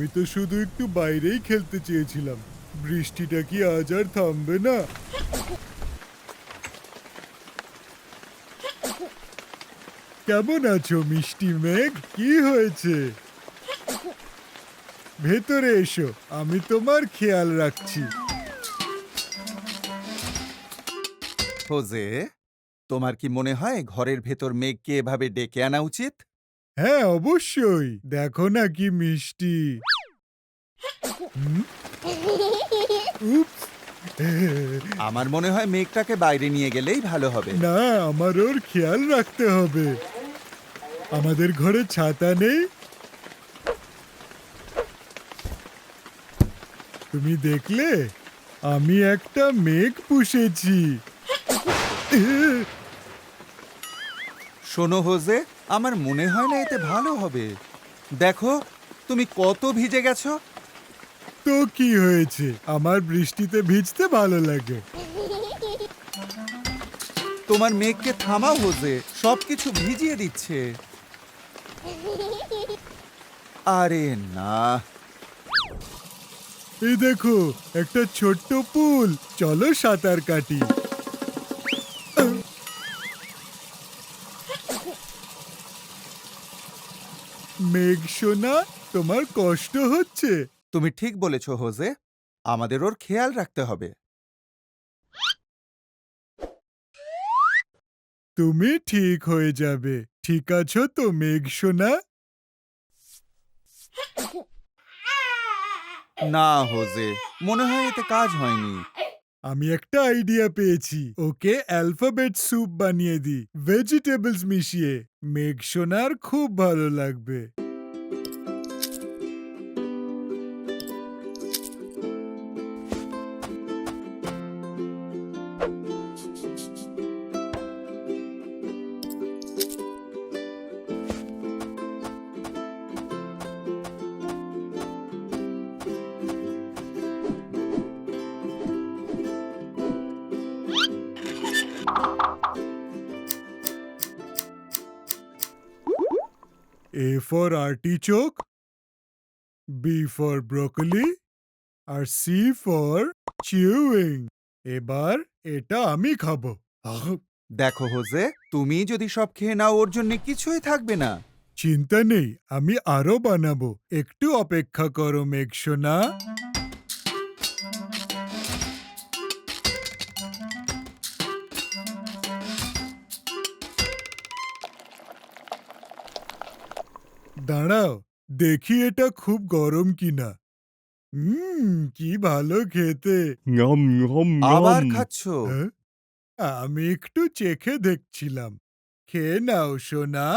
আমি তো শুধু একটু বাইরেই খেলতে চেয়েছিলাম। বৃষ্টিটা কি আজ আর থামবে না? কেমন আছো মিষ্টি মেঘ? কি হয়েছে? ভেতরে এসো আমি তোমার খেয়াল রাখছি। হোজে তোমার কি মনে হয় ঘরের ভেতর মেঘকে এভাবে ডেকে আনা উচিত? হ্যাঁ অবশ্যই। দেখো না কি মিষ্টি। আমার মনে হয় মেঘটাকে বাইরে নিয়ে গেলেই ভালো হবে। না আমার ওর খেয়াল রাখতে হবে। আমাদের ঘরে ছাতা নেই। তুমি দেখলে? আমি একটা মেঘ পুষেছি। শোনো হোজে আমার মনে হয় না এতে ভালো হবে। দেখো তুমি কত ভিজে গেছো? তো কি হয়েছে? আমার বৃষ্টিতে ভিজতে ভালো লাগে। তোমার মেঘকে থামাও হোজে। সবকিছু ভিজিয়ে দিচ্ছে। আরে না। এই দেখো একটা ছোট্ট পুল। চলো সাঁতার কাটি। মেঘ সোনা তোমার কষ্ট হচ্ছে। তুমি ঠিক বলেছ হোজে। আমাদের ওর খেয়াল রাখতে হবে। তুমি ঠিক হয়ে যাবে। ঠিক আছো তো মেঘ সোনা? না হোজে। মনে হয় এতে কাজ হয়নি। আমি একটা আইডিয়া পেয়েছি। ওকে অ্যালফাবেট স্যুপ বানিয়ে দি ভেজিটেবলস মিশিয়ে। মেঘ সোনার খুব ভালো লাগবে। A for artichoke, B for broccoli, আর সি ফর চিউইং এবার এটা আমি খাব। দেখো হোজে তুমি যদি সব খেয়ে নাও ওর জন্য কিছুই থাকবে না। চিন্তা নেই আমি আরও বানাবো। একটু অপেক্ষা করো মেঘসোনা। দাঁড়াও দেখি এটা খুব গরম কিনা। হুম কি ভালো খেতে। আবার খাচ্ছ? হ্যাঁ? আমি একটু চেখে দেখছিলাম। খেয়ে নাও সোনা।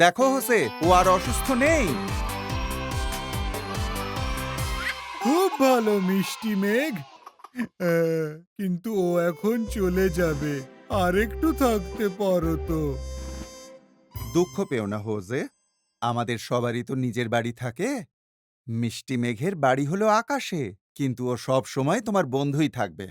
দেখো হোসে ও আর অসুস্থ নেই। খুব ভালো মিষ্টি মেঘ। আহ, কিন্তু ও এখন চলে যাবে। আর একটু থাকতে পারো তো। দুঃখ পেও না হোজে। আমাদের সবারই তো নিজের বাড়ি থাকে। মিষ্টি মেঘের বাড়ি হলো আকাশে কিন্তু ও সব সময় তোমার বন্ধুই থাকবে।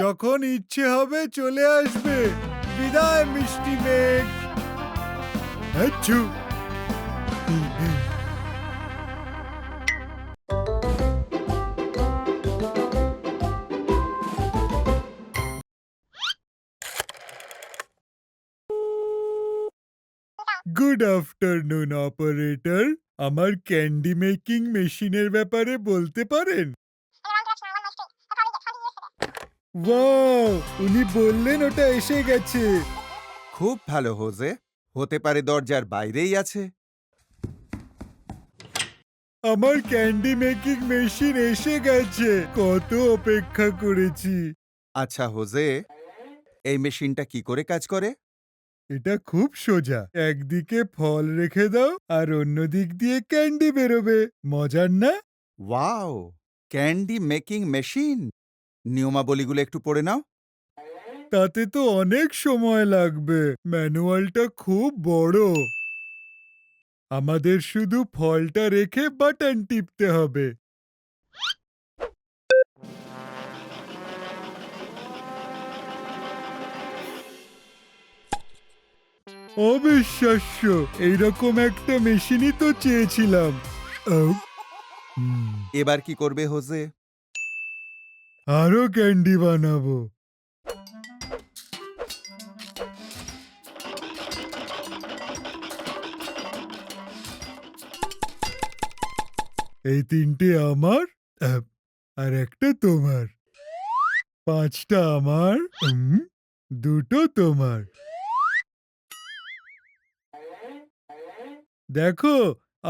যখন ইচ্ছে হবে চলে আসবে। বিদায়, মিষ্টি মেঘ। আচ্ছু গুড আফটারনুন অপারেটর আমার ক্যান্ডি মেকিং মেশিনের ব্যাপারে বলতে পারেন? ওয়াও উনি বললেন ওটা এসে গেছে। খুব ভালো হোজে। হতে পারে দরজার বাইরেই আছে। আমার ক্যান্ডি মেকিং মেশিন এসে গেছে। কত অপেক্ষা করেছি। আচ্ছা হোজে এই মেশিনটা কি করে কাজ করে? এটা খুব সোজা। একদিকে ফল রেখে দাও আর অন্য দিক দিয়ে ক্যান্ডি বেরোবে। মজার না? Wow candy making machine! নিয়মাবলীগুলো একটু পড়ে নাও। তাতে তো অনেক সময় লাগবে। ম্যানুয়ালটা খুব বড়। আমাদের শুধু ফলটা রেখে বাটন টিপতে হবে। অবিশ্বাস্য! এইরকম একটা মেশিনই তো চেয়েছিলাম। এবার কি করবে হোজে? আরও ক্যান্ডি বানাবো। এই তিনটে আমার আর একটা তোমার। পাঁচটা আমার দুটো তোমার। দেখো,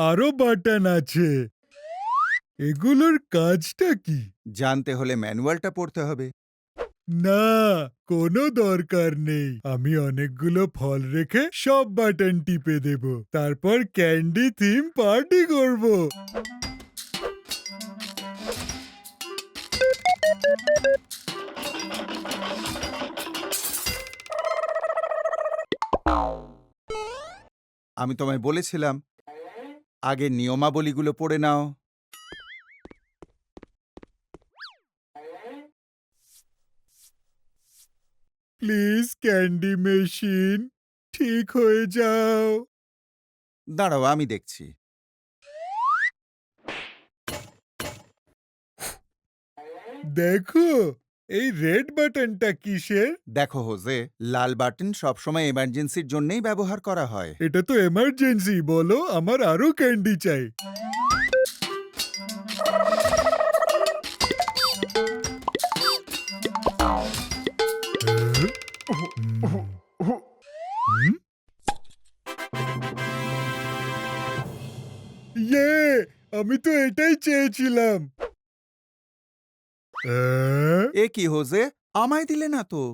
আরও বাটন আছে। এগুলোর কাজটা কি? জানতে হলে ম্যানুয়ালটা পড়তে হবে। না কোনো দরকার নেই। আমি অনেকগুলো ফল রেখে সব বাটন টিপে দেব। তারপর ক্যান্ডি থিম পার্টি করব। আমি তোমায় বলেছিলাম আগে নিয়মাবলীগুলো পড়ে নাও। প্লিজ ক্যান্ডি মেশিন ঠিক হয়ে যাও। দাঁড়াও আমি দেখছি। দেখো এই রেড বাটনটা কিসের? দেখো হোজে লাল বাটন সবসময় এমার্জেন্সির জন্যই ব্যবহার করা হয়। এটা তো এমার্জেন্সি বলো আমার আরও ক্যান্ডি চাই। আহ, এ কি হোজে? আমায় দিলে না তো?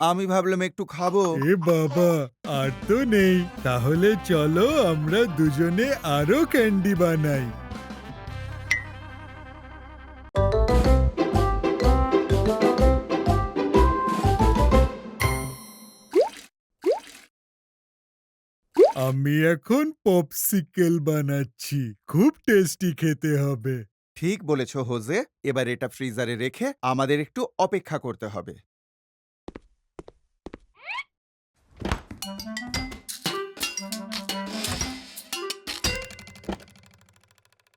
আমি ভাবলাম একটু খাব। এ বাবা আর তো নেই। তাহলে চলো আমরা দুজনে আরও ক্যান্ডি বানাই। আমি এখন পপসিকেল বানাচ্ছি। খুব টেস্টি খেতে হবে। ঠিক বলেছ হোজে। এবার এটা ফ্রিজারে রেখে আমাদের একটু অপেক্ষা করতে হবে।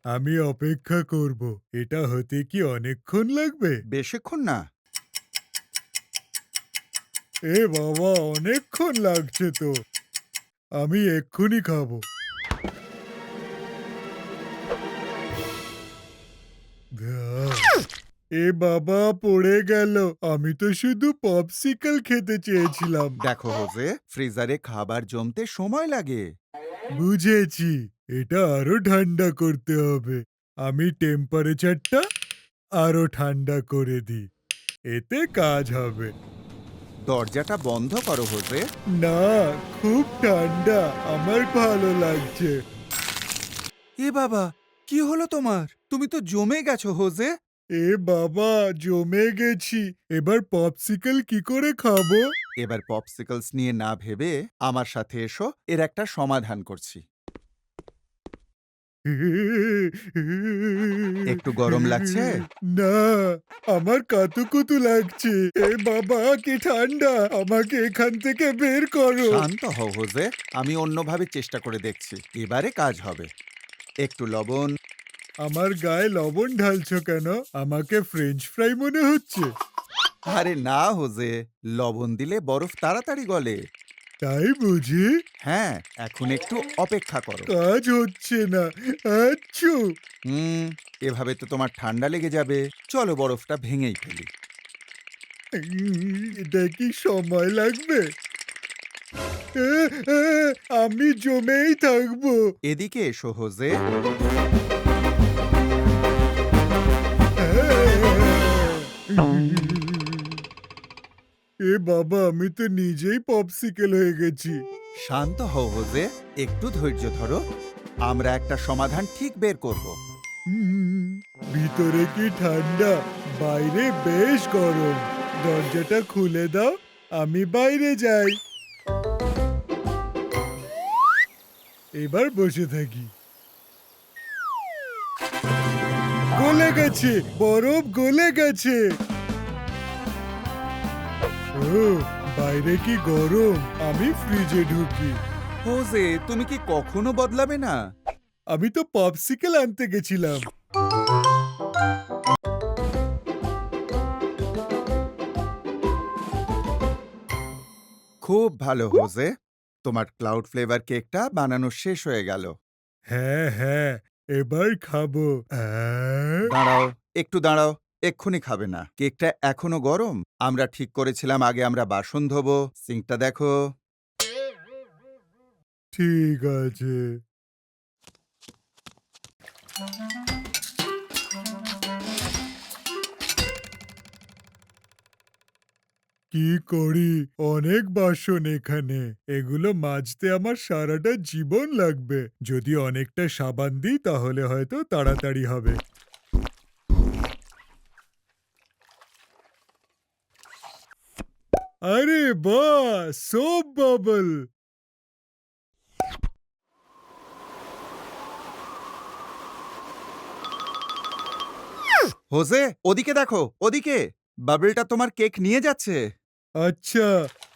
আমি অপেক্ষা করব। এটা হতে কি অনেকক্ষণ লাগবে? বেশিক্ষণ না। এ বাবা অনেকক্ষণ লাগছে তো। আমি এক্ষুনি খাব। ধ্যাঃ, এ বাবা পড়ে গেল। আমি তো শুধু পপসিকল খেতে চেয়েছিলাম। দেখো হোজে ফ্রিজারে খাবার জমতে সময় লাগে। বুঝেছি এটা আরও ঠান্ডা করতে হবে। আমি টেম্পারেচারটা আরও ঠান্ডা করে দিই। এতে কাজ হবে। দরজাটা বন্ধ করো হোজে না খুব ঠান্ডা। আমার ভালো লাগছে। এ বাবা কি হলো তোমার? তুমি তো জমে গেছো হোজে। এ বাবা জমে গেছি। এবার পপসিকল কি করে খাব? এবার পপসিকলস নিয়ে না ভেবে আমার সাথে এসো এর একটা সমাধান করছি। একটু গরম লাগছে? না আমার কাতুকুতু লাগছে। এ বাবা কি ঠান্ডা। আমাকে এখান থেকে বের করো। শান্ত হও হোজে। আমি অন্যভাবে চেষ্টা করে দেখছি। এবারে কাজ হবে। একটু লবণ। আমার গায়ে লবণ ঢালছো কেন? আমাকে ফ্রেঞ্চ ফ্রাই মনে হচ্ছে। আরে না হোজে। লবণ দিলে বরফ তাড়াতাড়ি গলে। তাই বুঝি হ্যাঁ এখন একটু অপেক্ষা করো কাজ হচ্ছে না আচ্ছু হুম এভাবে তো তোমার ঠান্ডা লেগে যাবে চলো বরফটা ভেঙেই ফেলি এটা কি সময় লাগবে আমি জমেই থাকব এদিকে এসো হোজে এ বাবা আমি তো নিজেই পপসিকেল হয়ে গেছি। শান্ত হও হোজে। একটু ধৈর্য ধরো। আমরা একটা সমাধান ঠিক বের করব। উম, ভিতরে কি ঠান্ডা? বাইরে বেশ গরম। দরজাটা খুলে দাও আমি বাইরে যাই। এবার বসে থাকি। গলে গেছে বরফ গলে গেছে। ও বাইরে কি গরম? আমি ফ্রিজে ঢুকি। হোজে তুমি কি কখনো বদলাবে না? আমি তো পপসিকেল আনতে গেছিলাম। খুব ভালো হোজে তোমার ক্লাউড ফ্লেভার কেকটা বানানো শেষ হয়ে গেল। হ্যাঁ হ্যাঁ এবার খাব। আহ, দাঁড়াও একটু দাঁড়াও। এক্ষুনি খাবে না। কেকটা এখনও গরম? আমরা ঠিক করেছিলাম, আগে আমরা বাসন ধোবো। সিঙ্কটা দেখো। ঠিক আছে। কি করি? অনেক বাসন এখানে। এগুলো মাজতে আমার সারাটা জীবন লাগবে। যদি অনেকটা সাবান দিই, তাহলে হয়তো তাড়াতাড়ি হবে। আরে বাহ সোপ বাবল হোসে ওদিকে দেখো ওদিকে। বাবলটা তোমার কেক নিয়ে যাচ্ছে। আচ্ছা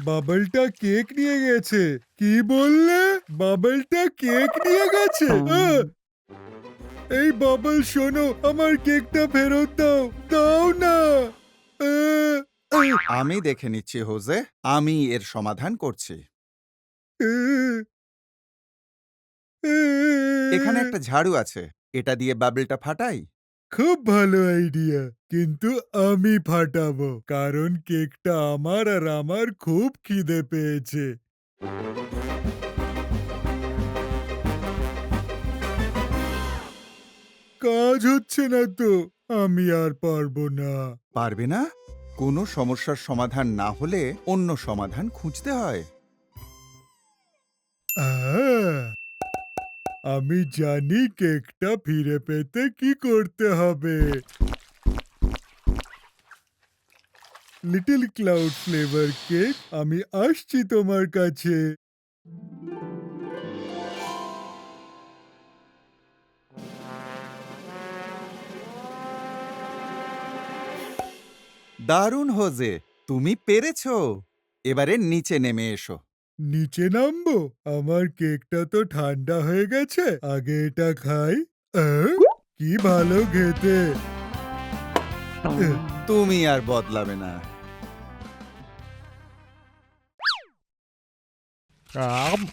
বাবলটা কেক নিয়ে গেছে। কি বললে? বাবলটা কেক নিয়ে গেছে আহ! এই বাবল শোনো আমার কেকটা ফেরত দাও দাও না আহ! আমি দেখে নিচ্ছি হোজে। আমি এর সমাধান করছি। এখানে একটা ঝাড়ু আছে। এটা দিয়ে বাবলটা ফাটাই। খুব ভালো আইডিয়া। কিন্তু আমি ফাটাবো কারণ কেকটা আমার আর আমার খুব খিদে পেয়েছে। কাজ হচ্ছে না তো আমি আর পারব না। পারবে না? কোনো সমস্যার সমাধান না হলে অন্য সমাধান খুঁজতে হয়। আমি জানি কেকটা ফিরে পেতে কি করতে হবে। লিটল ক্লাউড ফ্লেভার কেক আমি আসছি তোমার কাছে। দারুণ হোজে তুমি পেরেছ। এবারে নিচে নেমে এসো। নিচে নামবো? আমার কেকটা তো ঠান্ডা হয়ে গেছে আগে এটা খাই। আহ, কি ভালো খেতে। তুমি আর বদলাবে না। আম।